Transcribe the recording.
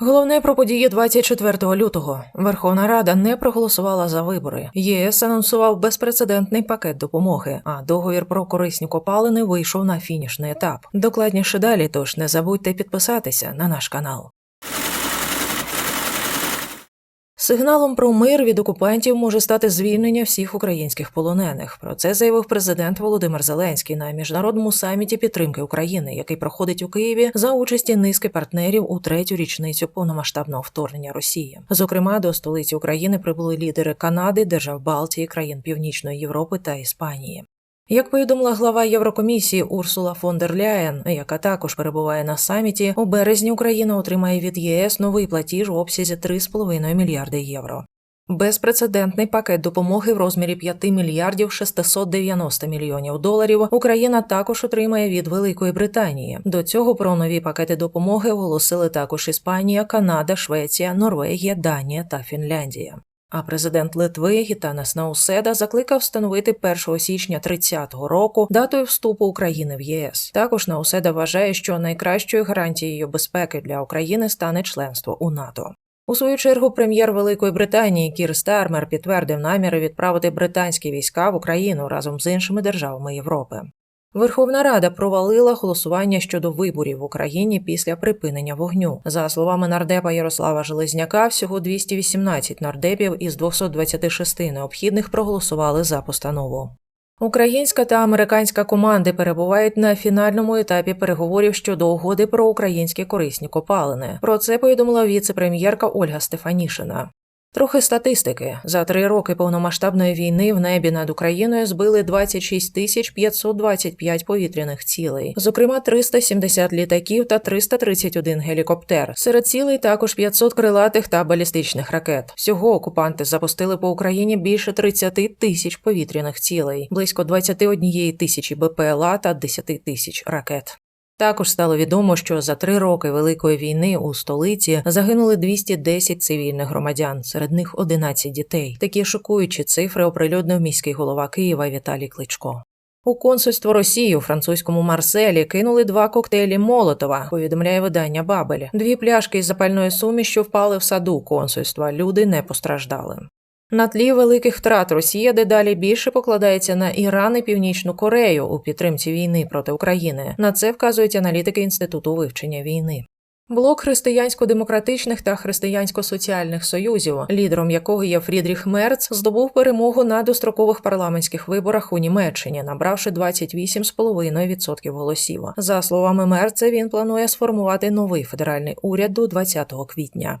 Головне про події 24 лютого. Верховна Рада не проголосувала за вибори. ЄС анонсував безпрецедентний пакет допомоги, а договір про корисні копалини вийшов на фінішний етап. Докладніше далі, тож не забудьте підписатися на наш канал. Сигналом про мир від окупантів може стати звільнення всіх українських полонених. Про це заявив президент Володимир Зеленський на міжнародному саміті підтримки України, який проходить у Києві за участі низки партнерів у третю річницю повномасштабного вторгнення Росії. Зокрема, до столиці України прибули лідери Канади, держав Балтії, країн Північної Європи та Іспанії. Як повідомила глава Єврокомісії Урсула фон дер Ляєн, яка також перебуває на саміті, у березні Україна отримає від ЄС новий платіж в обсязі 3,5 мільярди євро. Безпрецедентний пакет допомоги в розмірі 5 мільярдів 690 мільйонів доларів Україна також отримає від Великої Британії. До цього про нові пакети допомоги оголосили також Іспанія, Канада, Швеція, Норвегія, Данія та Фінляндія. А президент Литви Гітанас Науседа закликав встановити 1 січня 30-го року датою вступу України в ЄС. Також Науседа вважає, що найкращою гарантією безпеки для України стане членство у НАТО. У свою чергу прем'єр Великої Британії Кір Стармер підтвердив наміри відправити британські війська в Україну разом з іншими державами Європи. Верховна Рада провалила голосування щодо виборів в Україні після припинення вогню. За словами нардепа Ярослава Железняка, всього 218 нардепів із 226 необхідних проголосували за постанову. Українська та американська команди перебувають на фінальному етапі переговорів щодо угоди про українські корисні копалини. Про це повідомила віце-прем'єрка Ольга Стефанішина. Трохи статистики за три роки повномасштабної війни в небі над Україною збили 26 тисяч 525 повітряних цілей, зокрема 370 літаків та 331 гелікоптер. Серед цілей також 500 крилатих та балістичних ракет. Всього окупанти запустили по Україні більше 30 тисяч повітряних цілей, близько 21 тисячі БПЛА та 10 тисяч ракет. Також стало відомо, що за три роки великої війни у столиці загинули 210 цивільних громадян, серед них 11 дітей. Такі шокуючі цифри оприлюднив міський голова Києва Віталій Кличко. У консульство Росії у французькому Марселі кинули два коктейлі Молотова. Повідомляє видання Бабель. Дві пляшки із запальної суміші впали в саду консульства. Люди не постраждали. На тлі великих втрат Росія дедалі більше покладається на Іран і Північну Корею у підтримці війни проти України. На це вказують аналітики інституту вивчення війни. Блок християнсько-демократичних та християнсько-соціальних союзів, лідером якого є Фрідріх Мерц, здобув перемогу на дострокових парламентських виборах у Німеччині, набравши 28,5% голосів. За словами Мерца, він планує сформувати новий федеральний уряд до 20 квітня.